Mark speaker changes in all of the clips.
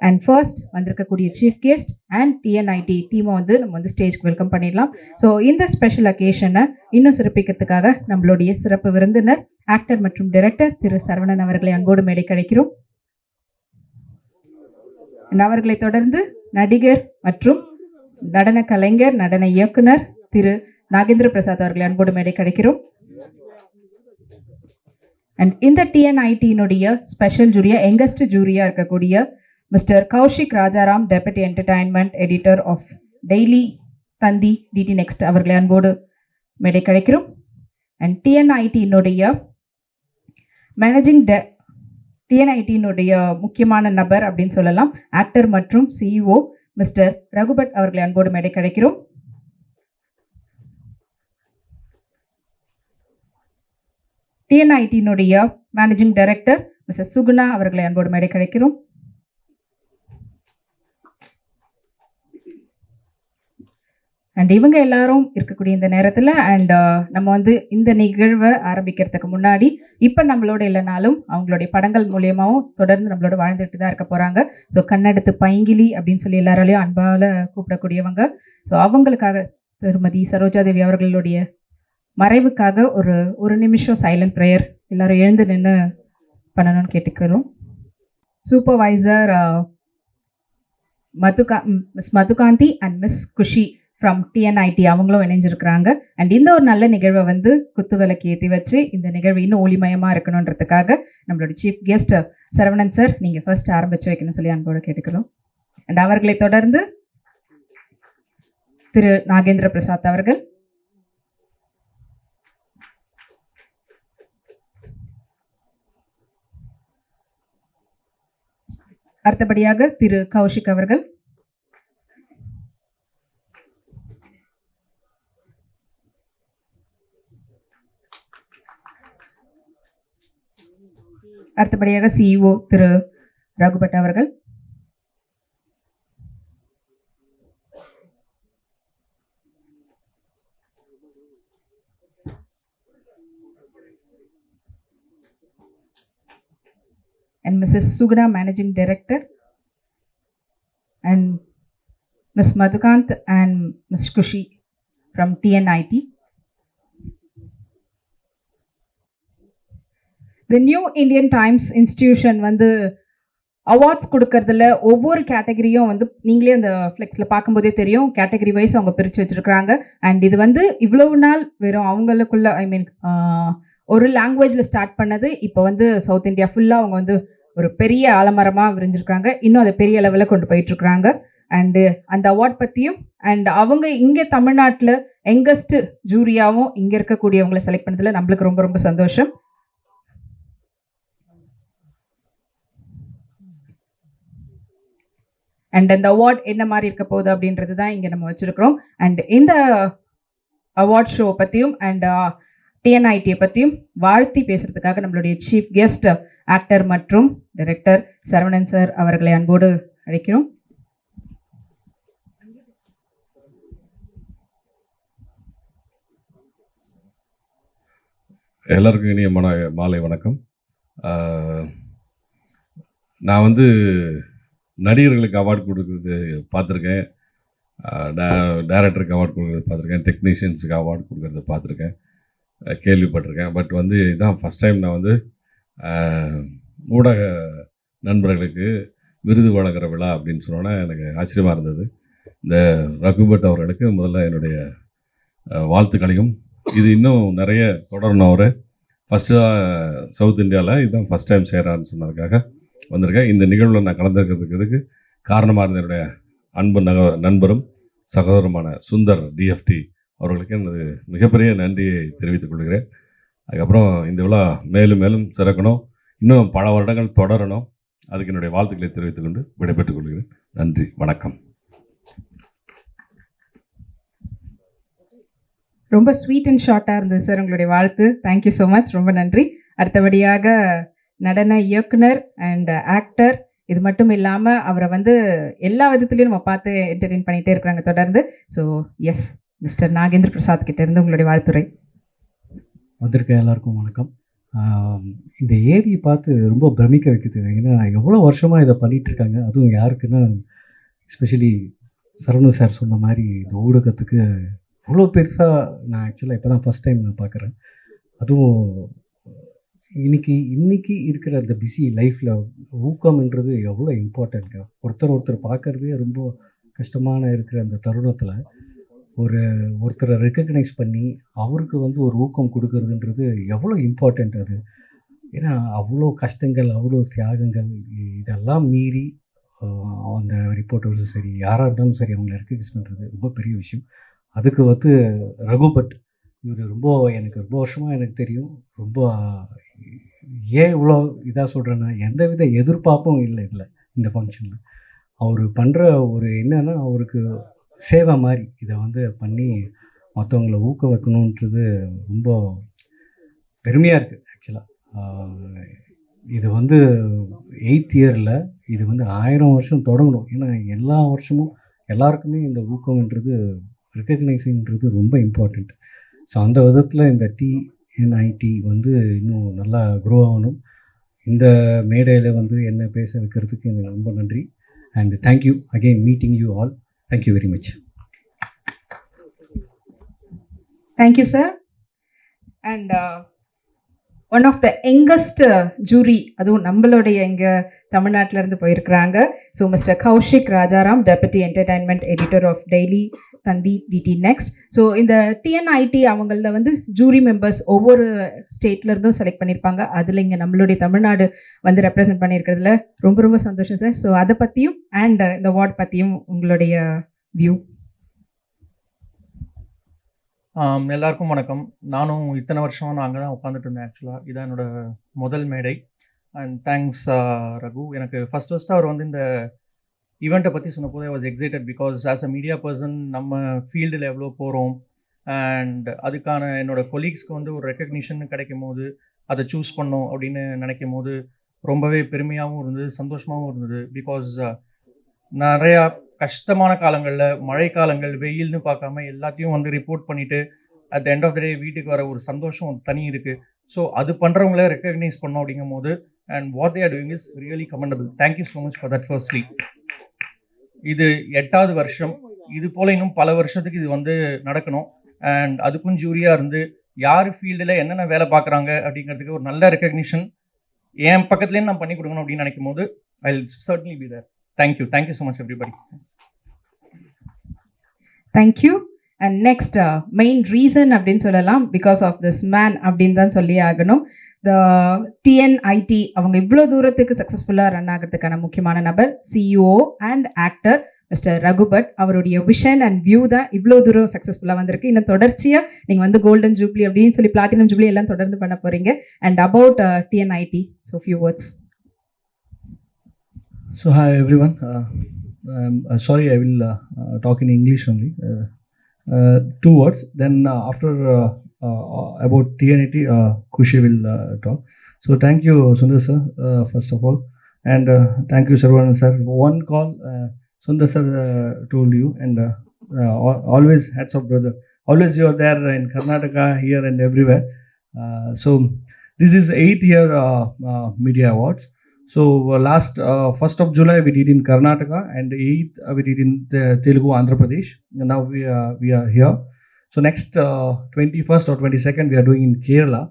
Speaker 1: And first வந்திருக்கக்கூடிய chief guest and TNIT டீமை வந்து நம்ம வந்து ஸ்டேஜ்க்கு வெல்கம் பண்ணிடலாம். ஸோ இந்த ஸ்பெஷல் அக்கேஷனை இன்னும் சிறப்பிக்கிறதுக்காக நம்மளுடைய சிறப்பு விருந்தினர் ஆக்டர் மற்றும் டைரக்டர் திரு சரவணன் அவர்களை அன்போடு மேடை கிடைக்கிறோம் அவர்களை தொடர்ந்து நடிகர் மற்றும் நடன கலைஞர் நடன இயக்குனர் திரு நாகேந்திர பிரசாத் அவர்களை அன்போடு மேடை கிடைக்கிறோம் அண்ட் இந்த டிஎன்ஐடியினுடைய ஸ்பெஷல் ஜூரியா யங்கஸ்ட் ஜூரியா இருக்கக்கூடிய mister Kaushik Rajaram deputy entertainment editor of daily Thanthi DT next அவர்களை அன்போடு மேடை கிடைக்கிறோம் அண்ட் டிஎன்ஐடியினுடைய மேனேஜிங் டெ டிஎன்ஐடியினுடைய முக்கியமான நபர் அப்படின்னு சொல்லலாம் ஆக்டர் மற்றும் சிஇஓ மிஸ்டர் ரகுபட் அவர்களை அன்போடு மேடை கிடைக்கிறோம் டிஎன்ஐடியினுடைய மேனேஜிங் டைரக்டர் மிஸ்டர் சுகுணா அவர்களை அன்போடு மேடை கிடைக்கிறோம் அண்ட் இவங்க எல்லாரும் இருக்கக்கூடிய இந்த நேரத்தில் அண்ட் uh, நம்ம வந்து இந்த நிகழ்வை ஆரம்பிக்கிறதுக்கு முன்னாடி இப்போ நம்மளோட இல்லைனாலும் அவங்களுடைய படங்கள் மூலியமாகவும் தொடர்ந்து நம்மளோட வாழ்ந்துட்டு தான் இருக்க போகிறாங்க ஸோ கண்ணெடுத்து பைங்கிலி அப்படின்னு சொல்லி எல்லாராலையும் அன்பால் கூப்பிடக்கூடியவங்க. ஸோ அவங்களுக்காக திருமதி சரோஜாதேவி அவர்களுடைய மறைவுக்காக ஒரு ஒரு நிமிஷம் சைலண்ட் ப்ரேயர் எல்லாரும் எழுந்து நின்று பண்ணணும்னு கேட்டுக்கிறோம். Supervisor uh, Madhuka miss Madhukanthi and miss Kushi. From TNIT அவங்களும் இணைஞ்சிருக்கிறாங்க. அண்ட் இந்த ஒரு நல்ல நிகழ்வை வந்து குத்துவிலக்கு ஏற்றி வச்சு இந்த நிகழ்வு இன்னும் ஒளிமயமாக இருக்கணுன்றதுக்காக நம்மளோட சீஃப் கெஸ்ட் சரவணன் சார் நீங்கள் ஃபர்ஸ்ட் ஆரம்பிச்சு வைக்கணும்னு சொல்லி அன்போடு கேட்டுக்கிறோம். அண்ட் அவர்களை தொடர்ந்து திரு நாகேந்திர பிரசாத் அவர்கள். அடுத்தபடியாக திரு கௌஷிக் அவர்கள். அடுத்தபடியாக சிஇஓ திரு ரகுபட் அவர்கள் and Mrs. Suguna, Managing Director, and Ms. Madhukant and Ms. Kushi from TNIT. The New Indian Times institution வந்து அவார்ட்ஸ் கொடுக்கறதுல ஒவ்வொரு கேட்டகரியும் வந்து நீங்களே அந்த ஃப்ளெக்ஸில் பார்க்கும்போதே தெரியும் கேட்டகரி வைஸ் அவங்க பிரித்து வச்சுருக்குறாங்க. அண்ட் இது வந்து இவ்வளவு நாள் வெறும் அவங்களுக்குள்ள ஐ மீன் ஒரு லாங்குவேஜில் ஸ்டார்ட் பண்ணது இப்போ வந்து சவுத் இந்தியா ஃபுல்லாக அவங்க வந்து ஒரு பெரிய ஆலமரமாக விரிஞ்சிருக்காங்க இன்னும் அதை பெரிய லெவலில் கொண்டு போயிட்டுருக்குறாங்க. அண்டு அந்த அவார்ட் பற்றியும் அண்ட் அவங்க இங்கே தமிழ்நாட்டில் எங்கஸ்ட் ஜூரியாவும் இங்கே இருக்கக்கூடியவங்களை செலக்ட் பண்ணதில் நம்மளுக்கு ரொம்ப ரொம்ப சந்தோஷம். அண்ட் அந்த அவார்ட் என்ன மாதிரி இருக்க போகுது அப்படின்றது தான் இங்கே நம்ம வச்சுருக்கிறோம். அண்ட் இந்த அவார்ட் ஷோ பற்றியும் அண்ட் டிஎன்ஐடியை uh, பற்றியும் வாழ்த்தி பேசுகிறதுக்காக நம்மளுடைய சீஃப் கெஸ்ட் ஆக்டர் மற்றும் டைரக்டர் சரவணன் சார் அவர்களை அன்போடு அழைக்கிறோம்.
Speaker 2: எல்லாருக்கும் இனிய மன மாலை வணக்கம். நான் வந்து நடிகர்களுக்கு அவார்டு கொடுக்குறது பார்த்துருக்கேன். டேரக்டருக்கு அவார்டு கொடுக்குறது பார்த்துருக்கேன். டெக்னீஷியன்ஸுக்கு அவார்டு கொடுக்குறது பார்த்துருக்கேன். கேள்விப்பட்டிருக்கேன். பட் வந்து இதுதான் ஃபஸ்ட் டைம் நான் வந்து ஊடக நண்பர்களுக்கு விருது வழங்குற விழா அப்படின்னு சொன்னோன்னா எனக்கு ஆச்சரியமாக இருந்தது. இந்த ரகுபட் அவர்களுக்கு முதல்ல என்னுடைய வாழ்த்துக்களையும். இது இன்னும் நிறைய தொடரணும் அவர். ஃபஸ்ட்டு சவுத் இந்தியாவில் இதுதான் ஃபஸ்ட் டைம் செய்கிறான்னு சொன்னதுக்காக வந்திருக்கேன். இந்த நிகழ்வில் நான் கலந்துருக்கிறதுக்கு காரணமாக இருந்த என்னுடைய அன்பு நக நண்பரும் சகோதரமான சுந்தர் டிஎஃப்டி அவர்களுக்கு எனது மிகப்பெரிய நன்றியை தெரிவித்துக் கொள்கிறேன். அதுக்கப்புறம் இந்த விழா மேலும் மேலும் சிறக்கணும். இன்னும் பல வருடங்கள் தொடரணும். அதுக்கு என்னுடைய வாழ்த்துக்களை தெரிவித்துக் கொண்டு விடைபெற்றுக் கொள்கிறேன். நன்றி. வணக்கம்.
Speaker 1: ரொம்ப ஸ்வீட் அண்ட் ஷார்ட்டாக இருந்தது சார் உங்களுடைய வாழ்த்து. தேங்க்யூ ஸோ மச் ரொம்ப நன்றி. அடுத்தபடியாக நடன இயக்குனர் அண்ட் ஆக்டர் இது மட்டும் இல்லாமல் அவரை வந்து எல்லா விதத்துலையும் நம்ம பார்த்து என்டர்டெயின் பண்ணிகிட்டே இருக்கிறாங்க தொடர்ந்து. So yes mister Nagendra Prasad கிட்டேருந்து உங்களுடைய வாழ்த்துறை
Speaker 3: வந்திருக்க எல்லாருக்கும் வணக்கம். இந்த ஏரியை பார்த்து ரொம்ப பிரமிக்க வைக்குது. ஏன்னா எவ்வளோ வருஷமாக இதை பண்ணிகிட்டு இருக்காங்க. அதுவும் யாருக்குன்னா எஸ்பெஷலி சரவண சார் சொன்ன மாதிரி இந்த ஊடகத்துக்கு இவ்வளோ பெருசாக நான் ஆக்சுவலாக இப்போ தான் ஃபஸ்ட் டைம் நான் பார்க்குறேன். அதுவும் இன்னைக்கு இன்னைக்கு இருக்கிற அந்த பிஸி லைஃப்பில் ஊக்கம்ன்றது எவ்வளோ இம்பார்ட்டன்ட்ங்க ஒருத்தர் ஒருத்தர் பார்க்குறதே ரொம்ப கஷ்டமான இருக்கிற அந்த தருணத்தில் ஒரு ஒருத்தரை ரெக்கக்னைஸ் பண்ணி அவருக்கு வந்து ஒரு ஊக்கம் கொடுக்கறதுன்றது எவ்வளோ இம்பார்ட்டண்ட் அது. ஏன்னா அவ்வளோ கஷ்டங்கள் அவ்வளோ தியாகங்கள் இதெல்லாம் மீறி அந்த ரிப்போர்ட்டர்ஸும் சரி யாராக இருந்தாலும் சரி அவங்கள ரெக்கக்னைஸ் பண்ணுறது ரொம்ப பெரிய விஷயம். அதுக்கு வந்து ரகுபட் இவர் ரொம்ப எனக்கு ரொம்ப வருஷமாக எனக்கு தெரியும். ரொம்ப ஏன் இவ்வளோ இதாக சொல்கிறேன்னா எந்தவித எதிர்பார்ப்பும் இல்லை இதில் இந்த ஃபங்க்ஷனில் அவர் பண்ணுற ஒரு என்னென்னா அவருக்கு சேவை மாதிரி இதை வந்து பண்ணி மற்றவங்கள ஊக்க வைக்கணுன்றது ரொம்ப பெருமையாக இருக்குது ஆக்சுவலாக இது வந்து எயித் இயரில் இது வந்து ஆயிரம் வருஷம் தொடங்கணும். ஏன்னா எல்லா வருஷமும் எல்லாருக்குமே இந்த ஊக்கம்ன்றது ரெக்கக்னைசிங்கிறது ரொம்ப இம்பார்ட்டண்ட் ஸோ அந்த விதத்தில் இந்த டிஎன்ஐடி வந்து இன்னும் நல்லா க்ரோ ஆகணும். இந்த மேடையில் வந்து என்ன பேச வைக்கிறதுக்கு எனக்கு ரொம்ப நன்றி. And thank you again meeting you all thank you
Speaker 1: very much thank you sir and one of the youngest jury அதுவும் நம்மளுடைய இங்கே தமிழ்நாட்டிலேருந்து போயிருக்கிறாங்க. So mister Kaushik Rajaram deputy entertainment editor of daily Thanthi DT next so இந்த TNIT அவங்கள வந்து jury members ஒவ்வொரு ஸ்டேட்லேருந்தும் select பண்ணியிருப்பாங்க அதில் இங்கே நம்மளுடைய தமிழ்நாடு வந்து ரெப்ரசென்ட் பண்ணியிருக்கிறதுல ரொம்ப ரொம்ப சந்தோஷம் சார் ஸோ அதை பற்றியும் அண்ட் uh, இந்த அவார்ட் பற்றியும் உங்களுடைய வியூ
Speaker 4: எல்லாருக்கும் வணக்கம். நானும் இத்தனை வருஷமாக நான் அங்கே தான் உட்காந்துட்டு இருந்தேன் ஆக்சுவலாக இதான் என்னோட முதல் மேடை. And thanks Raghu. எனக்கு ஃபஸ்ட் ஃபஸ்ட்டு அவர் வந்து இந்த ஈவெண்ட்டை பற்றி சொன்னபோது I was excited because as a media person நம்ம ஃபீல்டில் எவ்வளோ போகிறோம் அண்ட் அதுக்கான என்னோட கொலீக்ஸ்க்கு வந்து ஒரு ரெக்கக்னிஷன் கிடைக்கும் போது அதை சூஸ் பண்ணோம் அப்படின்னு நினைக்கும் போது ரொம்பவே பெருமையாகவும் இருந்தது சந்தோஷமாகவும் இருந்தது. பிகாஸ் நிறையா கஷ்டமான காலங்களில் மழை காலங்கள் வெயில்னு பார்க்காம எல்லாத்தையும் வந்து ரிப்போர்ட் பண்ணிவிட்டு at end of the day வீட்டுக்கு வர ஒரு சந்தோஷம் தனி இருக்குது ஸோ அது பண்ணுறவங்கள ரெக்கக்னைஸ் பண்ணோம் அப்படிங்கும் போது and what they're doing is really commendable thank you so much for that firstly இது எட்டாவது வருஷம். இது போல் இன்னும் பல வருஷத்துக்கு இது வந்து நடக்கணும். அண்ட் அதுக்கும் ஜூரியாக இருந்து யார் ஃபீல்டில் என்னென்ன வேலை பார்க்குறாங்க அப்படிங்கிறதுக்கு ஒரு நல்ல ரெக்கக்னிஷன் என் பக்கத்துலேயும் நான் பண்ணி கொடுக்கணும் அப்படின்னு நினைக்கும் போது I certainly be there thank you thank you so
Speaker 1: much everybody thank you and next main reason அப்படின்னு சொல்லலாம் பிகாஸ் ஆஃப் திஸ் மேன் அப்படின்னு தான் சொல்லி ஆகணும். த டிஎன்ஐடி அவங்க இவ்வளோ தூரத்துக்கு சக்ஸஸ்ஃபுல்லாக ரன் ஆகிறதுக்கான முக்கியமான நபர் CEO and actor mister Raghubhat. அவருடைய விஷன் அண்ட் வியூ தான் இவ்வளோ தூரம் சக்ஸஸ்ஃபுல்லாக வந்திருக்கு. இன்னும் தொடர்ச்சியாக நீங்கள் வந்து கோல்டன் ஜூப்ளி அப்படின்னு சொல்லி பிளாட்டினம் ஜூப்ளி எல்லாம் தொடர்ந்து பண்ண போகிறீங்க and about TNIT so few words
Speaker 5: So hi everyone. Uh, I'm uh, sorry I will uh, uh, talk in English only. Uh, uh, two words. Then after about TNT, uh, Kushi will talk. So thank you Sundar sir first of all, and thank you Sarvanan sir. One call Sundar sir told you, and always hats off brother. Always you are there in Karnataka here and everywhere. So this is eighth year media awards. So uh, last uh, first of July we did in Karnataka and eighth uh, we did in the Telugu Andhra Pradesh. And now we are we are here. So next twenty first or twenty second we are doing in Kerala.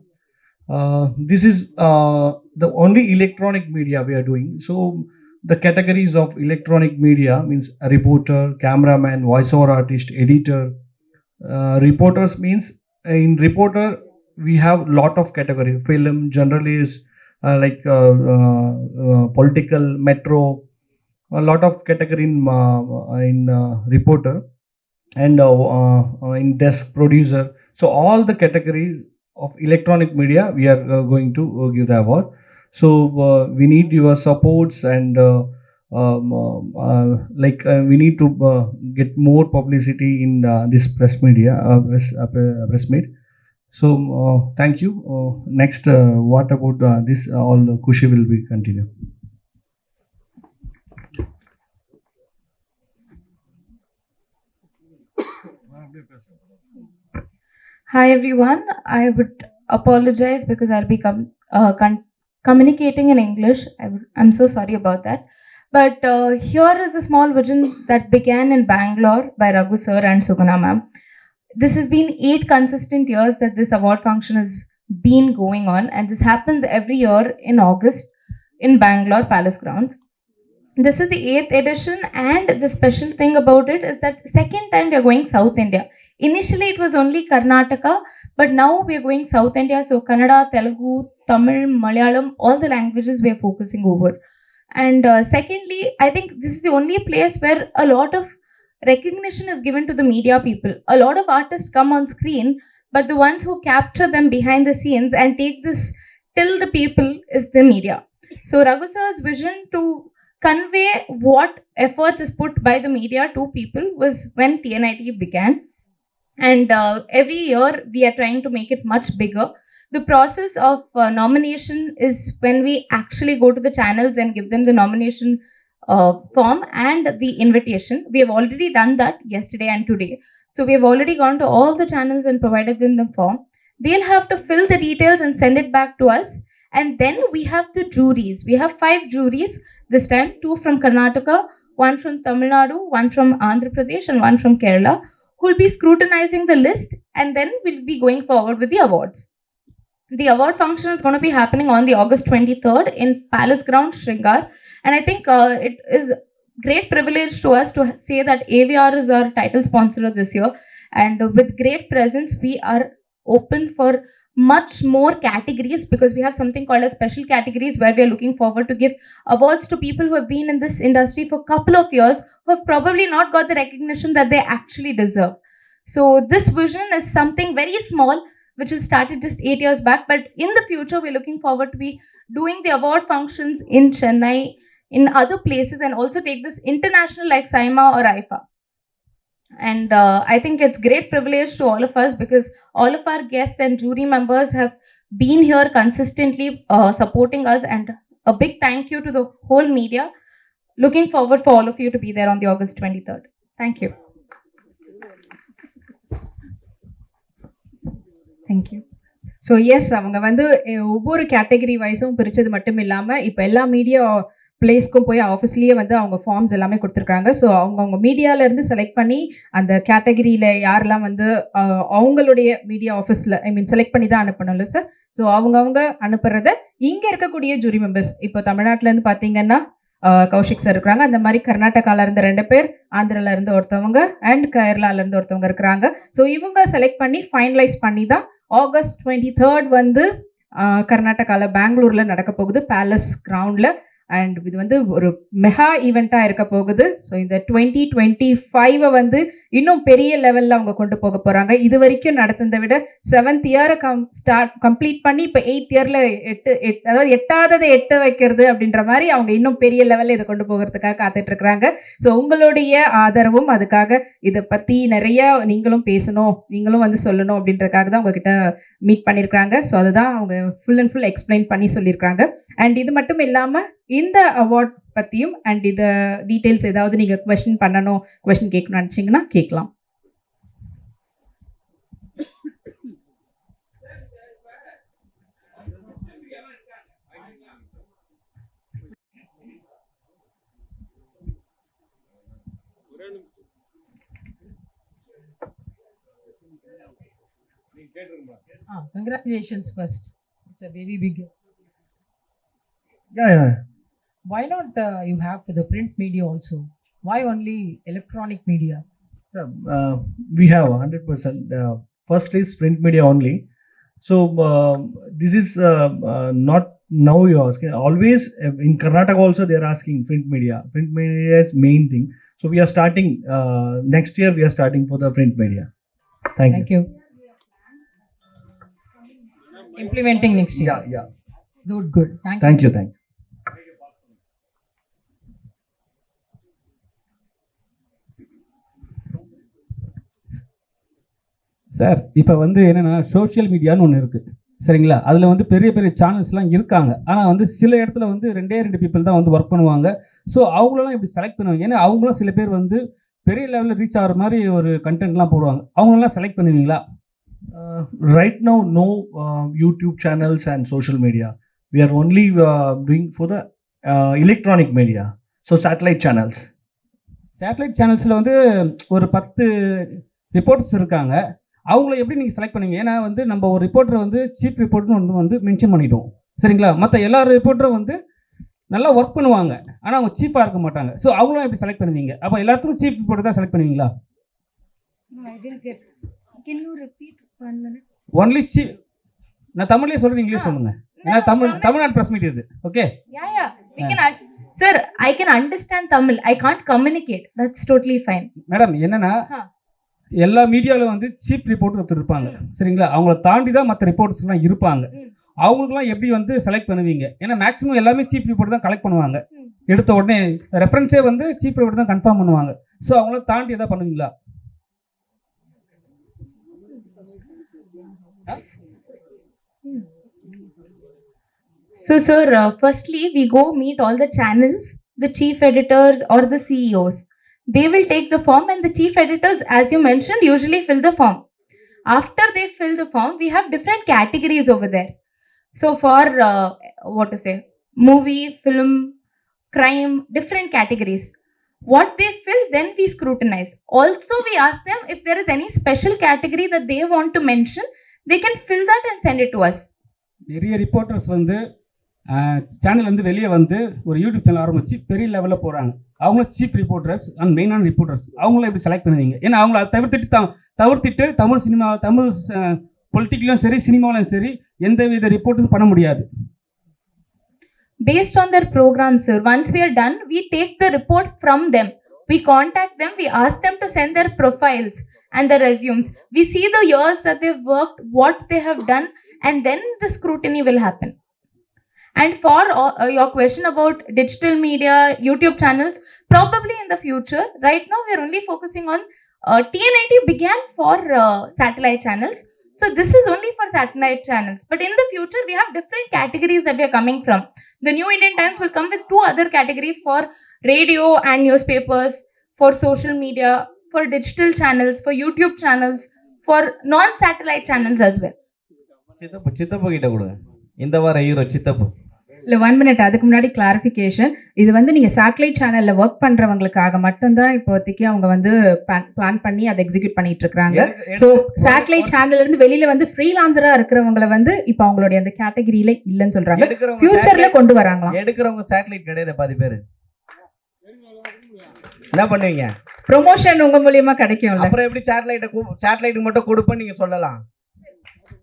Speaker 5: Uh, this is uh, the only electronic media we are doing. So the categories of electronic media means a reporter, cameraman, voiceover artist, editor. Uh, reporters means uh, in reporter we have lot of category. Film generally is uh, like uh, uh, uh, political metro a lot of category in uh, in uh, reporter and uh, uh, uh, in desk producer. So all the categories of electronic media we are uh, going to uh, give the award. So uh, we need your supports and uh, um, uh, uh, like uh, we need to uh, get more publicity in uh, this press media uh, press, uh, press meet so uh, thank you. Uh, next, uh, what about this? All Kushi will be continue.
Speaker 6: Hi everyone. I would apologize because I'll be com- uh, con- communicating in English. I w- I'm so sorry about that. But uh, here is a small vision that began in Bangalore by Raghu sir and Suguna ma'am. This has been eight consistent years that this award function has been going on, and this happens every year in August in Bangalore Palace Grounds. This is the eighth edition, and the special thing about it is that second time we are going South India. Initially, it was only Karnataka, but now we are going South India. So Kannada, Telugu, Tamil, Malayalam, all the languages we are focusing over. And uh, secondly, I think this is the only place where a lot of recognition is given to the media people. A lot of artists come on screen, but the ones who capture them behind the scenes and take this till the people is the media. So Raghu sir's vision to convey what efforts is put by the media to people was when TNIT began. And uh, every year we are trying to make it much bigger. The process of uh, nomination is when we actually go to the channels and give them the nomination Uh, form and the invitation. We have already done that yesterday and today. So we have already gone to all the channels and provided them the form. They'll have to fill the details and send it back to us. And then we have the juries. We have five juries this time two from Karnataka, one from Tamil Nadu, one from Andhra Pradesh, and one from Kerala, who will be scrutinizing the list and then we'll be going forward with the awards. The award function is going to be happening on the August 23rd in Palace Ground, Shringar. And I think uh, it is great privilege to us to say that AVR is our title sponsor this year. And with great presence, we are open for much more categories because we have something called as special categories where we are looking forward to give awards to people who have been in this industry for a couple of years who have probably not got the recognition that they actually deserve. So this vision is something very small which has started just 8 years back but in the future we're looking forward to be doing the award functions in Chennai in other places and also take this international like SIMA or IFA. And uh, I think it's great privilege to all of us because all of our guests and jury members have been here consistently uh, supporting us and a big thank you to the whole media looking forward for all of you to be there on the august 23rd thank you
Speaker 1: thank you so yes அவங்க வந்து அஹ், ஒவ்வொரு category வைஸும் பிரித்தது மட்டும் இல்லாமல் இப்போ எல்லா media பிளேஸ்க்கும் போய் ஆஃபீஸ்லேயே வந்து அவங்க ஃபார்ம்ஸ் எல்லாமே கொடுத்துருக்காங்க ஸோ அவங்கவுங்க மீடியாவிலேருந்து செலக்ட் பண்ணி அந்த கேட்டகரியில் யாரெல்லாம் வந்து அவங்களுடைய மீடியா ஆஃபீஸில் ஐ மீன் செலக்ட் பண்ணி தான் அனுப்பணும்ல சார் ஸோ அவங்கவுங்க அனுப்புறத இங்கே இருக்கக்கூடிய ஜூரி மெம்பர்ஸ் இப்போ தமிழ்நாட்டிலேருந்து பார்த்தீங்கன்னா கௌஷிக் சார் இருக்கிறாங்க. அந்த மாதிரி கர்நாடகால இருந்து ரெண்டு பேர் ஆந்திரால இருந்து ஒருத்தவங்க அண்ட் கேரளால இருந்து ஒருத்தவங்க இருக்கிறாங்க. ஸோ இவங்க செலக்ட் பண்ணி ஃபைனலைஸ் பண்ணி தான் ஆகஸ்ட் டுவெண்ட்டி தேர்ட் வந்து கர்நாடகாவில் பெங்களூரில் நடக்க போகுது பேலஸ் கிரவுண்டில் அண்ட் இது வந்து ஒரு மெகா ஈவெண்ட்டாக இருக்க போகுது. ஸோ இந்த டுவெண்ட்டி டுவெண்ட்டி ஃபைவை வந்து இன்னும் பெரிய லெவலில் அவங்க கொண்டு போக போகிறாங்க இது வரைக்கும் நடந்ததை விட செவன்த் இயரை கம் ஸ்டார்ட் கம்ப்ளீட் பண்ணி இப்போ எயித் இயரில் எட்டு எட் அதாவது எட்டாததை எட்ட வைக்கிறது அப்படின்ற மாதிரி அவங்க இன்னும் பெரிய லெவலில் இதை கொண்டு போகிறதுக்காக காத்துட்ருக்குறாங்க ஸோ உங்களுடைய ஆதரவும் அதுக்காக இதை பற்றி நிறையா நீங்களும் பேசணும் நீங்களும் வந்து சொல்லணும் அப்படின்றதுக்காக தான் உங்ககிட்ட மீட் பண்ணியிருக்கிறாங்க. ஸோ அதுதான் அவங்க ஃபுல் அண்ட் ஃபுல் எக்ஸ்பிளைன் பண்ணி சொல்லியிருக்காங்க அண்ட் இது மட்டும் இல்லாமல் இந்த அவார்ட் பற்றியும் அண்ட் இதை டீட்டெயில்ஸ் ஏதாவது நீங்கள் கொஷின் பண்ணணும் கொஷின் கேட்கணும்னு நினச்சிங்கன்னா கேட்கலாம்
Speaker 7: Ah, congratulations first. It's a very big.
Speaker 5: Yeah, yeah.
Speaker 7: Why not uh, you have the print media also? Why only electronic media?
Speaker 5: Uh, we have 100%. Uh, first is print media only. So um this is uh, uh, not now you're asking. Always uh, in Karnataka also they are asking print media. Print media is main thing. So we are starting uh, next year. We are starting for the print media. Thank,
Speaker 7: Thank you. Implementing next year.
Speaker 5: Yeah, yeah.
Speaker 7: Good, good. Thank you.
Speaker 5: Thank you. Thank you.
Speaker 8: Sir இப்போ வந்து என்னென்னா social மீடியான்னு ஒன்று இருக்குது சரிங்களா? அதில் வந்து பெரிய பெரிய சேனல்ஸ்லாம் இருக்காங்க. ஆனால் வந்து சில இடத்துல வந்து ரெண்டே ரெண்டு பீப்புள் தான் வந்து ஒர்க் பண்ணுவாங்க. ஸோ அவங்களெல்லாம் இப்படி செலக்ட் பண்ணுவாங்க. ஏன்னா அவங்களும் சில பேர் வந்து பெரிய லெவலில் ரீச் ஆகிற மாதிரி ஒரு கண்டென்ட்லாம் போடுவாங்க. அவங்களெல்லாம் செலக்ட் பண்ணுவீங்களா?
Speaker 5: Uh, YouTube channels and social media. We are only uh, doing for the uh, electronic media, so satellite channels.
Speaker 8: Satellite சேனல்ஸில் வந்து ஒரு பத்து ரிப்போர்ட்டர்ஸ் இருக்காங்க. அவங்கள எப்படி நீங்கள் செலக்ட் பண்ணுவீங்க ஏன்னா வந்து நம்ம ஒரு ரிப்போர்ட்டரை வந்து சீஃப் ரிப்போர்ட்னு வந்து வந்து மென்ஷன் பண்ணிவிடுவோம் சரிங்களா? மற்ற எல்லா ரிப்போர்ட்டரும் வந்து நல்லா ஒர்க் பண்ணுவாங்க. ஆனால் அவங்க சீஃபாக இருக்க மாட்டாங்க. ஸோ அவங்களும் எப்படி செலக்ட் பண்ணுவீங்க? அப்போ எல்லாத்துக்கும் சீஃப் ரிப்போர்ட்டர் தான் செலக்ட் பண்ணுவீங்களா? ஒன்லி சீஃப் நான் தமிழ்லேயே சொல்கிறேன் இங்கிலீஷ் சொல்லுங்க. ஏன்னா தமிழ் தமிழ்நாடு ப்ரெஸ் மீட் இது. Okay
Speaker 6: Sir, I can understand Tamil. I can't communicate. That's totally fine.
Speaker 8: Madam என்னன்னா. எல்லா மீடியாவில் வந்து சீஃப் ரிப்போர்ட்டர் ஒருத்தர் இருப்பாங்க. சரிங்களா? அவங்கள தாண்டி தான் மற்ற ரிப்போர்ட்டர்ஸ்லாம் இருப்பாங்க. அவங்களுக்குலாம் எப்படி வந்து செலக்ட் பண்ணுவீங்க? ஏன்னா மேக்ஸிமம் எல்லாமே சீஃப் ரிப்போர்ட் தான் கலெக்ட் பண்ணுவாங்க. எடுத்த உடனே ரெஃபரன்ஸே வந்து சீஃப் ரிப்போர்ட் தான் கன்ஃபார்ம் பண்ணுவாங்க. ஸோ அவங்கள தாண்டி எதாவது பண்ணுவீங்களா?
Speaker 6: So, sir, uh, firstly, we go meet all the channels, the chief editors or the CEOs. They will take the form, and the chief editors, as you mentioned, usually fill the form. After they fill the form, we have different categories over there. So, for uh, what to say, movie, film, crime, different categories. What they fill, then we scrutinize. Also, we ask them if there is any special category that they want to mention, they can fill that and send it to us.
Speaker 8: நிறைய reporters வந்து channel வந்து வெளியே வந்து ஒரு YouTube channel ஆரம்பிச்சு பெரிய லெவலில் போகிறாங்க அவங்களும் சீஃப் ரிப்போர்ட்டர்ஸ் அண்ட் மெயினான ரிப்போர்ட்டர்ஸ் அவங்கள எப்படி செலக்ட் பண்ணுவீங்க ஏன்னா அவங்கள அதை தவிர்த்துட்டு த- தவிர்த்துட்டு தமிழ் சினிமா தமிழ் பொலிட்டிக்லையும் சரி சினிமாவிலும் சரி எந்த வித ரிப்போர்ட்டும் பண்ண முடியாது
Speaker 6: based on their program, sir. Once we are done, we take the report from them. We contact them, we ask them to send their profiles and their resumes. We see the years that they've worked, what they have done, and then the scrutiny will happen. And for uh, uh, your question about digital media, YouTube channels, probably in the future, right now we're only focusing on uh, TNIT began for uh, satellite channels. So this is only for satellite channels. But in the future, we have different categories that we are coming from. The New Indian Times will come with two other categories for radio and newspapers, for social media, for digital channels, for YouTube channels, for non-satellite channels as well.
Speaker 9: Chittappa Chittappa ಗಿಡ ಕೊಡುವ
Speaker 1: இல்லை one minute அதுக்கு முன்னாடி clarification இது வந்து நீங்கள் satellite சேனலில் work பண்ணுறவங்களுக்காக மட்டும்தான் இப்போதைக்கு அவங்க வந்து பிளான் பண்ணி அதை எக்ஸிக்யூட் பண்ணிட்டு இருக்காங்க
Speaker 9: எடுக்க-
Speaker 1: ஸோ சேட்டலைட் சேனல்ல இருந்து வெளியில வந்து ஃப்ரீலான்சரா இருக்கிறவங்கள வந்து இப்போ அவங்களுடைய அந்த கேட்டகரியில இல்லைன்னு சொல்றாங்க. ஃபியூச்சர்ல கொண்டு வராங்களாம்.
Speaker 9: எடுக்கிறவங்க சேட்டலைட் கிடையாது பாதி பேர். என்ன பண்ணுவீங்க?
Speaker 1: ப்ரொமோஷன் உங்க மூலியமா கிடைக்கும்ல.
Speaker 9: அப்புறம் எப்படி சேட்டலைட்டை சேட்டலைட்டுக்கு மட்டும் கொடுப்பேன்னு நீங்க சொல்லலாம்.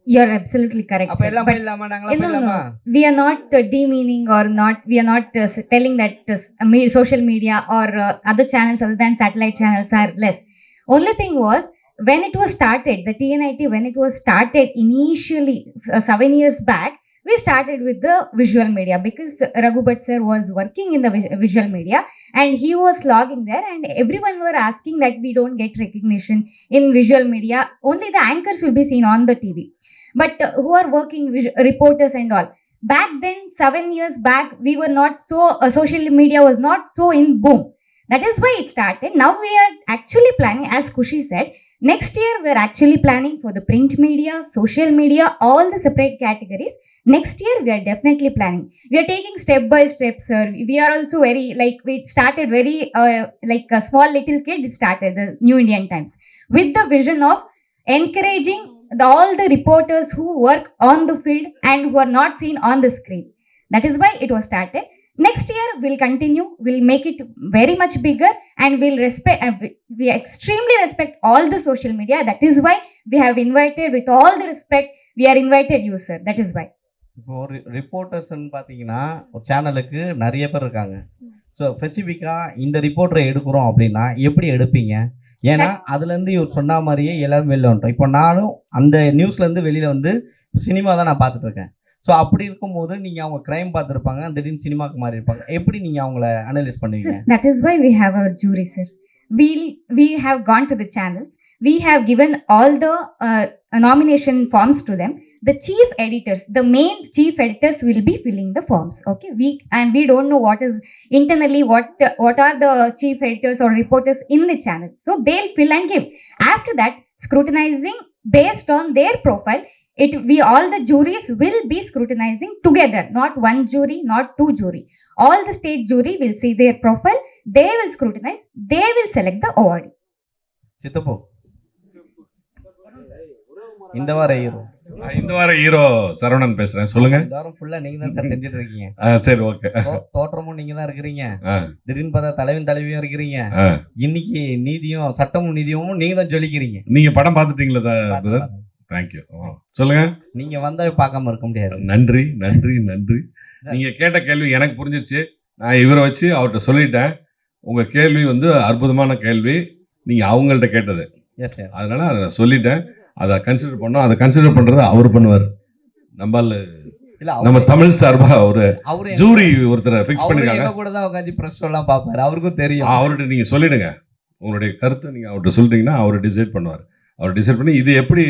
Speaker 10: You're absolutely correct. Sir. But. We are not uh, demeaning or not, we are not uh, telling that uh, uh social media or uh, other channels other than satellite channels are less. Only thing was, when it was started, the TNIT, when it was started initially uh, seven years back, we started with the visual media because Raghubat sir was working in the uh, visual media and he was logging there and everyone were asking that we don't get recognition in visual media. Only the anchors will be seen on the TV but uh, who are working reporters and all? Back then seven years back we were not so uh, social media was not so in boom. That is why it started. Now we are actually planning as kushi said next year we're actually planning for the print media social media all the separate categories. Next year we are definitely planning. We are taking step by step sir. We are also very like we started very uh, like a small little kid started the new indian times with the vision of encouraging the, all the reporters who work on the field and who are not seen on the screen. That is why it was started. Next year we'll continue. We'll make it very much bigger, and we'll respect. Uh, we- we extremely respect all the social media. That is why we have invited, with all the respect, we are invited you, sir. That is why.
Speaker 9: இப்போ ஒரு ரிப்போர்ட்டர்ஸ்ன்னு பார்த்தீங்கன்னா ஒரு சேனலுக்கு நிறைய பேர் இருக்காங்க so ஸ்பெசிஃபிக்காக இந்த ரிப்போர்ட்டரை எடுக்கிறோம் அப்படின்னா எப்படி எடுப்பீங்க ஏன்னா அதுலேருந்து இவர் சொன்ன மாதிரியே எல்லாரும் வெளில வந்துட்டோம் இப்போ நானும் அந்த நியூஸ்லேருந்து வெளியில் வந்து சினிமா தான் நான் பார்த்துட்டு இருக்கேன் ஸோ அப்படி இருக்கும்போது நீங்கள் அவங்க க்ரைம் பார்த்துருப்பாங்க திடீர்னு சினிமாக்கு மாறி இருப்பாங்க எப்படி நீங்கள் அவங்கள அனலைஸ் பண்ணுவீங்க
Speaker 10: Sir, that is why we have jury sir sir. We have gone to the channels. We have given all the uh, nomination forms to them. the chief editors the main chief editors will be filling the forms okay? We and we don't know what is internally what what are the chief editors or reporters in the channel. So they'll fill and give. After that scrutinizing based on their profile it we all the juries will be scrutinizing together. Not one jury not two jury. All the state jury will see their profile. They will scrutinize. They will select the award.
Speaker 9: ಚಿತ್ತಪ್ಪ ಹಿಂದವಾರ
Speaker 2: இந்த வாரம் hero Saravanan பேசுறேன். சொல்லுங்க.
Speaker 9: இந்த வாரம் ஃபுல்லா நீங்க தான் சார் செஞ்சுட்டு இருக்கீங்க.
Speaker 2: சரி ஓகே.
Speaker 9: தோற்றமும் நீங்க தான் இருக்கிறீங்க. திடீர்னு பார்த்தா தலைவன் தலைவியும் இருக்கிறீங்க. இன்னைக்கு நீதியும் சட்டமும் நீதியும் நீங்க தான் சொல்லிக்கிறீங்க
Speaker 2: நீங்க படம் பார்த்துட்டீங்களா பிரதர் தேங்க்யூ சொல்லுங்க.
Speaker 9: நீங்க வந்தா பார்க்காம இருக்க முடியாது.
Speaker 2: நன்றி நன்றி நன்றி. நீங்க கேட்ட கேள்வி எனக்கு புரிஞ்சிச்சு நான் இவரை வச்சு அவர்கிட்ட சொல்லிட்டேன். உங்க கேள்வி வந்து அற்புதமான கேள்வி. நீங்க அவங்கள்ட்ட கேட்டது. அதனால அதை நான் சொல்லிட்டேன். அதை கன்சிடர் பண்ணோம். அதை கன்சிடர் பண்றதை அவர் பண்ணுவார். நம்மள
Speaker 9: இல்ல
Speaker 2: நம்ம தமிழ் சார்பா ஒரு
Speaker 9: அவரு
Speaker 2: ஜூரி ஒருத்தரை ஃபிக்ஸ் பண்ணிருக்காங்க.
Speaker 9: கூட தான் உட்காந்து ப்ரெஸ் எல்லாம் பாப்பாரு அவருக்கும் தெரியும்.
Speaker 2: அவர்கிட்ட நீங்க சொல்லிடுங்க. உங்களுடைய கருத்தை நீங்க அவர்கிட்ட சொல்லிட்டீங்கன்னா அவர் டிசைட் பண்ணுவார். அவர் டிசைட் பண்ணி இது எப்படி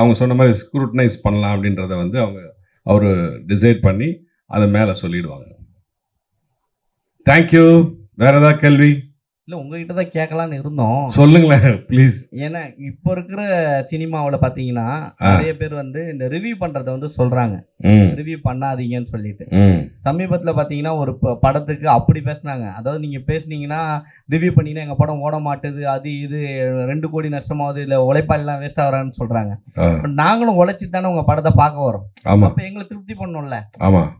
Speaker 2: அவங்க சொன்ன மாதிரி ஸ்க்ரூட்டனைஸ் பண்ணலாம் அப்படின்றத வந்து அவங்க அவர் டிசைட் பண்ணி அதை மேலே சொல்லிடுவாங்க. தேங்க்யூ வேற ஏதாவது கேள்வி?
Speaker 9: இல்ல உங்ககிட்ட தான் கேட்கலாம்னு இருந்தோம்.
Speaker 2: சொல்லுங்களேன் ப்ளீஸ்
Speaker 9: ஏன்னா இப்போ இருக்கிற சினிமாவுல பாத்தீங்கன்னா
Speaker 2: ஆ.
Speaker 9: நிறைய பேர் வந்து இந்த ரிவ்யூ பண்றத வந்து சொல்றாங்க.
Speaker 2: ம்.
Speaker 9: ரிவ்யூ பண்ணாதீங்கன்னு சொல்லிட்டு. சமீபத்துல பாத்தீங்கன்னா ஒரு படத்துக்கு அப்படி பேசுனாங்க. அதாவது நீங்க பேசுனீங்கன்னா ரிவ்யூ பண்ணீங்கன்னா எங்க படம் ஓட மாட்டுது அது இது ரெண்டு கோடி நஷ்டமாகுது இல்ல உழைப்பாளெல்லாம் வேஸ்ட் ஆகுறான்னு இப்ப நாங்களும் உழைச்சி தானே உங்க படத்தை பார்க்க வரோம். அப்ப எங்களை திருப்தி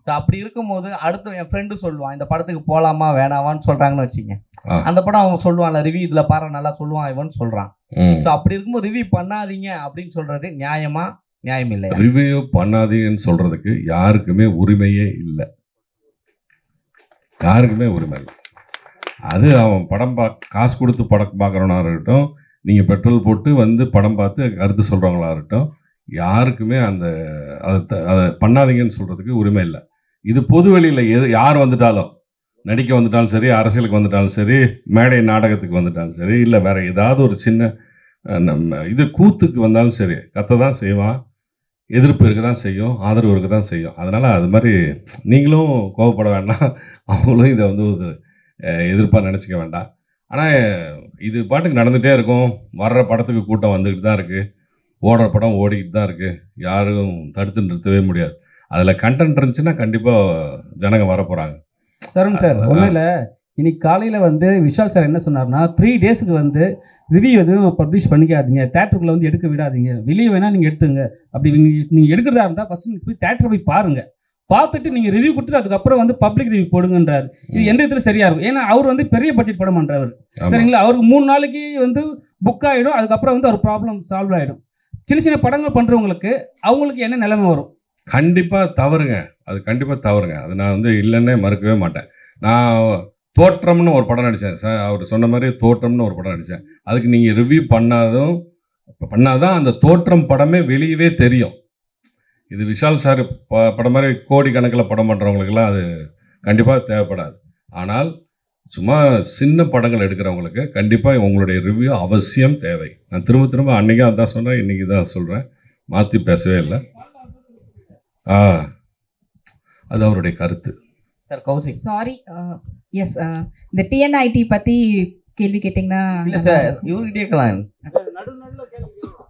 Speaker 9: So அப்படி இருக்கும்போது அடுத்து என் ஃப்ரெண்டு சொல்லுவான் இந்த படத்துக்கு போலாமா வேணாமான்னு சொல்றாங்கன்னு வச்சுங்க. அந்த படம் அவன் சொல்லுவான்ல ரிவ்யூ இதுல பாரு நல்லா சொல்லுவான் இவன் சொல்றான்.
Speaker 2: ம்.
Speaker 9: ஸோ அப்படி இருக்கும்போது ரிவ்யூ பண்ணாதீங்க அப்படின்னு சொல்றது நியாயமா? நியாயம் இல்லையா?
Speaker 2: ரிவ்யூ பண்ணாதீங்கன்னு சொல்றதுக்கு யாருக்குமே உரிமையே இல்லை. யாருக்குமே உரிமை இல்லை. அது அவன் படம் பா காசு கொடுத்து படம் பார்க்குறவனா இருக்கட்டும் நீங்கள் பெட்ரோல் போட்டு வந்து படம் பார்த்து கருத்து சொல்கிறவங்களா இருக்கட்டும் யாருக்குமே அந்த அதை அதை பண்ணாதீங்கன்னு சொல்கிறதுக்கு உரிமை இல்லை. இது பொது வெளியில் எது யார் வந்துட்டாலும் நடிக்க வந்துட்டாலும் சரி அரசியலுக்கு வந்துட்டாலும் சரி மேடை நாடகத்துக்கு வந்துட்டாலும் சரி இல்லை வேற ஏதாவது ஒரு சின்ன நம்ம இது கூத்துக்கு வந்தாலும் சரி கத்த தான் செய்வான் எதிர்ப்பு இருக்க தான் செய்யும் ஆதரவு இருக்க தான் செய்யும். அதனால் அது மாதிரி நீங்களும் கோவப்பட வேண்டாம். அவங்களும் இதை வந்து ஒரு எதிர்ப்பாக நினச்சிக்க வேண்டாம். ஆனால் இது பாட்டுக்கு நடந்துகிட்டே இருக்கும். வர்ற படத்துக்கு கூட்டம் வந்துக்கிட்டு தான் இருக்குது ஓடுற படம் ஓடிக்கிட்டு தான் இருக்குது யாரும் தடுத்து நிறுத்தவே முடியாது. அதில் கண்டென்ட் இருந்துச்சுன்னா கண்டிப்பாக ஜனங்க வர போகிறாங்க
Speaker 8: சரண் சார் ஒன்றும் இல்லை. இன்னைக்கு காலையில் வந்து விஷால் சார் என்ன சொன்னார்னா த்ரீ டேஸுக்கு வந்து ரிவ்யூ எதுவும் பப்ளிஷ் பண்ணிக்காதீங்க. தேட்டருக்குள்ளே வந்து எடுக்க விடாதீங்க. வெளியே வேணால் நீங்கள் எடுத்துங்க. அப்படி நீங்கள் எடுக்கிறதா இருந்தால் ஃபஸ்ட்டு நீங்கள் போய் தேட்டரை போய் பாருங்கள் பார்த்துட்டு நீங்கள் ரிவ்யூ கொடுத்துட்டு அதுக்கப்புறம் வந்து பப்ளிக் ரிவ்யூ போடுங்கன்றாரு. இது எந்த விதத்தில் சரியா இருக்கும்? ஏன்னா அவர் வந்து பெரிய பட்ஜெட் படம் பண்ணுறவர். சரிங்களா? அவருக்கு மூணு நாளைக்கு வந்து புக் ஆகிடும் அதுக்கப்புறம் வந்து அவர் ப்ராப்ளம் சால்வ் ஆகிடும் சின்ன சின்ன படங்கள் பண்ணுறவங்களுக்கு அவங்களுக்கு என்ன நிலைமை வரும்?
Speaker 2: கண்டிப்பாக தவறுங்க. அது கண்டிப்பாக தவறுங்க. அது நான் வந்து இல்லைன்னே மறுக்கவே மாட்டேன். நான் தோற்றம்னு ஒரு படம் நடித்தேன் சார் அவர் சொன்ன மாதிரி தோற்றம்னு ஒரு படம் நடித்தேன் அதுக்கு நீங்கள் ரிவ்யூ பண்ணாதும் பண்ணாதான் அந்த தோற்றம் படமே வெளியவே தெரியும். இது விஷால் சார் ப படம் மாதிரி கோடிக்கணக்கில் படம் பண்ணுறவங்களுக்கெல்லாம் அது கண்டிப்பாக தேவைப்படாது. ஆனால் சும்மா சின்ன படங்கள் எடுக்கிறவங்களுக்கு கண்டிப்பாக உங்களுடைய ரிவ்யூ அவசியம் தேவை. நான் திரும்ப திரும்ப அன்றைக்கும் அதான் சொன்னேன் இன்றைக்கி தான் சொல்கிறேன் மாற்றி பேசவே இல்லை. அது அவருடைய கருத்து.
Speaker 9: சார் கௌசிக்.
Speaker 1: சாரி எஸ் இந்த டிஎன்ஐடி பத்தி கேள்வி கேட்டிங்கன்னா
Speaker 9: இல்ல சார் இவர்கிட்ட கேட்கலாம்.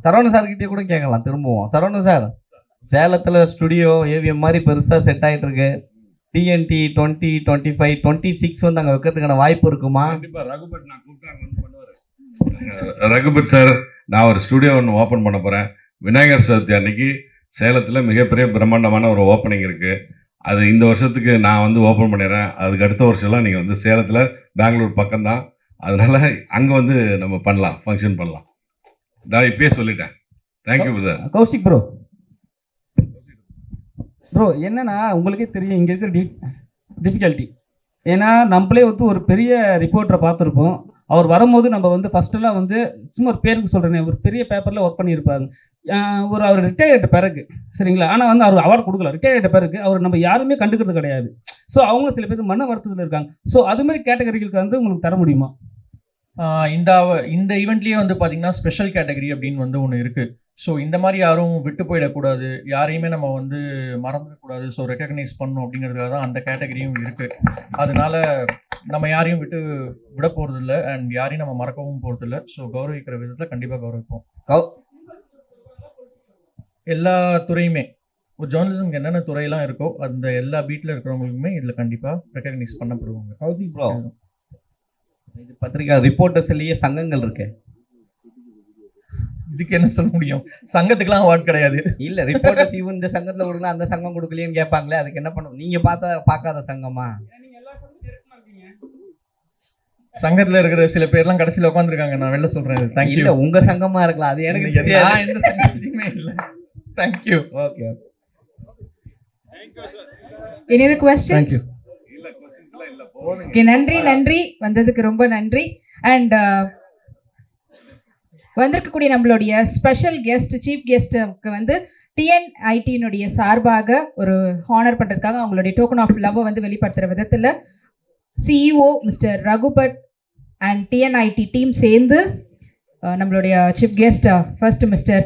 Speaker 9: சரவண சார் கிட்டே கூட கேட்கலாம் திரும்பவும். சரவண சார் சேலத்துல ஸ்டுடியோ ஏவிஎம் மாதிரி பெருசா செட் ஆயிட்டு இருக்கு TNT twenty twenty five twenty six வந்து அங்க வைக்கிறதுக்கான வாய்ப்பு இருக்குமா?
Speaker 2: ரகுபட் நான் கூப்பிட்டா வந்து பண்ணுவாரு ரகுபட் சார் நான் ஒரு ஸ்டுடியோ ஒன்று ஓப்பன் பண்ண போறேன். விநாயகர் சதுர்த்தி அன்னைக்கு சேலத்தில் மிகப்பெரிய பிரம்மாண்டமான ஒரு ஓப்பனிங் இருக்குது அது இந்த வருஷத்துக்கு நான் வந்து ஓப்பன் பண்ணிடுறேன். அதுக்கு அடுத்த வருஷம்லாம் நீங்கள் வந்து சேலத்தில் பெங்களூர் பக்கம்தான். அதனால் அங்கே வந்து நம்ம பண்ணலாம் ஃபங்க்ஷன் பண்ணலாம். நான் இப்பயே சொல்லிட்டேன். Thank you
Speaker 8: brother Kaushik bro bro என்னன்னா உங்களுக்கே தெரியும் இங்கே இருக்கிற டி டிஃபிகல்ட்டி ஏன்னா நம்மளே வந்து ஒரு பெரிய ரிப்போர்ட்டரை பார்த்துருப்போம். அவர் வரும்போது நம்ம வந்து ஃபஸ்ட்டெல்லாம் வந்து சும்மா ஒரு பேருக்கு சொல்கிறேனே ஒரு பெரிய பேப்பரில் ஒர்க் பண்ணியிருப்பாங்க ஒரு அவர் ரிட்டையர் ஆகிட்ட பிறகு சரிங்களா? ஆனால் வந்து அவர் அவார்டு கொடுக்கல. ரிட்டையர் ஆகிட்ட பிறகு அவர் நம்ம யாருமே கண்டுக்கிறது கிடையாது. ஸோ அவங்களும் சில பேர் மன வருத்தத்தில் இருக்காங்க. ஸோ அது மாதிரி கேட்டகரிகளுக்கு வந்து உங்களுக்கு தர முடியுமா?
Speaker 4: இந்த இந்த ஈவெண்ட்லேயே வந்து பார்த்தீங்கன்னா ஸ்பெஷல் கேட்டகரி அப்படின்னு வந்து ஒன்று இருக்குது ஸோ இந்த மாதிரி யாரும் விட்டு போயிடக்கூடாது. யாரையுமே நம்ம வந்து மறந்துடக்கூடாது. ஸோ ரெக்கக்னைஸ் பண்ணணும் அப்படிங்கிறதுக்காக தான் அந்த கேட்டகரியும் இருக்குது அதனால நம்ம யாரையும் விட்டு விட போகிறதில்ல அண்ட் யாரையும் நம்ம மறக்கவும் போகிறதில்ல ஸோ கௌரவிக்கிற விதத்தில் கண்டிப்பாக கௌரவிப்போம்.
Speaker 9: கௌ-
Speaker 4: எல்லா துறையுமே ஒரு ஜேர்னலிசம்க்கு என்னென்ன துறையெல்லாம் இருக்கோ அந்த எல்லா பீட்டில் இருக்கிறவங்களுக்குமே இதில் கண்டிப்பாக ரெக்கக்னைஸ் பண்ணப்படுவாங்க.
Speaker 9: இது பத்திரிக்கை ரிப்போர்ட்டர்ஸ்லயே சங்கங்கள் இருக்கு.
Speaker 4: இதுக்கு என்ன சொல்ல முடியும்? சங்கத்துக்குலாம் அவார்ட் கிடையாது.
Speaker 9: இல்ல ரிப்போர்ட்டர்ஸ் இவன் இந்த சங்கத்துல கொடுக்கல அந்த சங்கம் கொடுக்கலையேன்னு கேட்பாங்களே அதுக்கு என்ன பண்ணும்? நீங்க பார்த்த பார்க்காத சங்கமா?
Speaker 4: சங்கத்தில் இருக்கிற சில பேர்லாம் கடைசியில் உட்காந்துருக்காங்க நான் வெளில சொல்கிறேன்
Speaker 9: இல்ல
Speaker 4: தேங்க்யூ
Speaker 9: உங்க சங்கமா இருக்கலாம். அது எனக்கு தெரியாது.
Speaker 4: எந்த சங்கத்துலையுமே இல்லை.
Speaker 9: Thank you
Speaker 1: okay any questions?
Speaker 5: You.
Speaker 1: Okay நன்றி நன்றி. வந்ததுக்கு ரொம்ப நன்றி. அண்ட் வந்திருக்கக்கூடிய நம்மளுடைய ஸ்பெஷல் கெஸ்ட் சீஃப் கெஸ்ட்டுக்கு வந்து டிஎன்ஐடியினுடைய சார்பாக ஒரு ஹானர் பண்ணுறதுக்காக அவங்களுடைய டோக்கன் ஆஃப் லவ்வை வந்து வெளிப்படுத்துகிற விதத்தில் CEO mister Raghubhat and TNIT team சேர்ந்து நம்மளுடைய chief guest first mister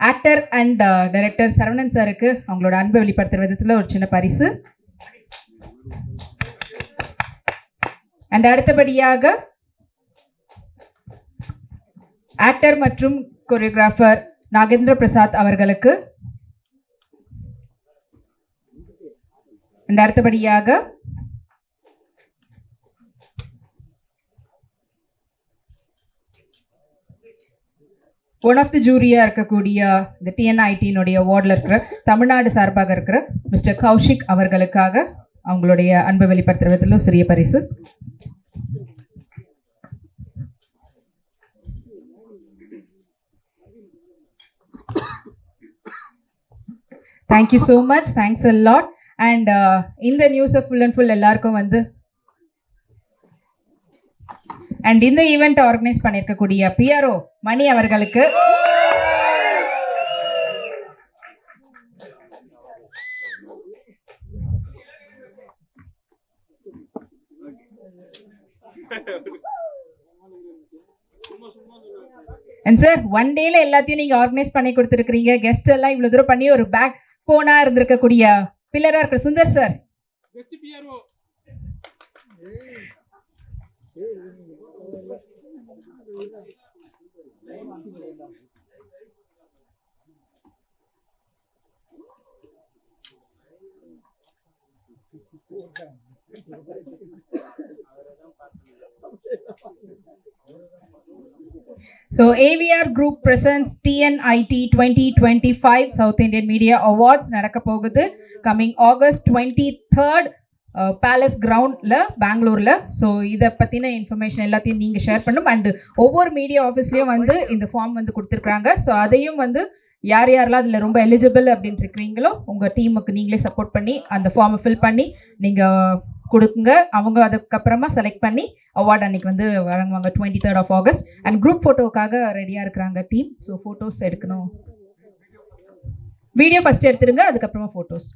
Speaker 1: actor and director Saravanan சாருக்கு அவங்களோட அன்பை வெளிப்படுத்துகிற விதத்தில் ஒரு சின்ன பரிசு. அண்ட் அடுத்தபடியாக ஆக்டர் மற்றும் கொரியோகிராஃபர் நாகேந்திர பிரசாத் அவர்களுக்கு அடுத்தபடியாக ஒன் ஆஃப் தி ஜூரியாக இருக்கக்கூடிய இந்த டிஎன்ஐடியினுடைய வார்டில் இருக்கிற தமிழ்நாடு சார்பாக இருக்கிற மிஸ்டர் கௌஷிக் அவர்களுக்காக அவங்களுடைய அன்பை வெளிப்படுத்துகிற விதத்தில் சிறிய பரிசு. Thank you so much thanks a lot and இந்த நியூஸை ஃபுல் அண்ட் ஃபுல் எல்லாருக்கும் வந்து அண்ட் இந்த ஈவெண்ட் ஆர்கனைஸ் பண்ணியிருக்கக்கூடிய பிஆர்ஓ மணி அவர்களுக்கு அண்ட் சார் ஒன் டேல எல்லாத்தையும் நீங்க ஆர்கனைஸ் பண்ணி கொடுத்துருக்கீங்க கெஸ்ட் எல்லாம் இவ்வளவு தூரம் பண்ணி ஒரு பேக் போனா இருந்திருக்கக்கூடிய பில்லரா இருக்கிற Sundar sir. So AVR group presence TNIT twenty twenty five South Indian media awards நடக்க போகுது. Coming August twenty third palace கிரவுண்டில் பெங்களூரில் ஸோ இதை பற்றின இன்ஃபர்மேஷன் எல்லாத்தையும் நீங்கள் ஷேர் பண்ணும். அண்ட் ஒவ்வொரு மீடியா ஆஃபீஸ்லேயும் வந்து இந்த ஃபார்ம் வந்து கொடுத்துருக்குறாங்க. ஸோ அதையும் வந்து யார் யாரெல்லாம் அதில் ரொம்ப எலிஜிபிள் அப்படின்ட்டு இருக்கிறீங்களோ உங்கள் டீமுக்கு நீங்களே சப்போர்ட் பண்ணி அந்த ஃபார்மை ஃபில் பண்ணி நீங்கள் கொடுங்க அவங்க அதுக்கப்புறமா செலக்ட் பண்ணி அவார்ட் அன்னைக்கு வந்து வழங்குவாங்க twenty third of August and group ஃபோட்டோக்காக ரெடியாக இருக்கிறாங்க டீம் ஸோ ஃபோட்டோஸ் எடுக்கணும். வீடியோ ஃபஸ்ட் எடுத்துருங்க அதுக்கப்புறமா ஃபோட்டோஸ்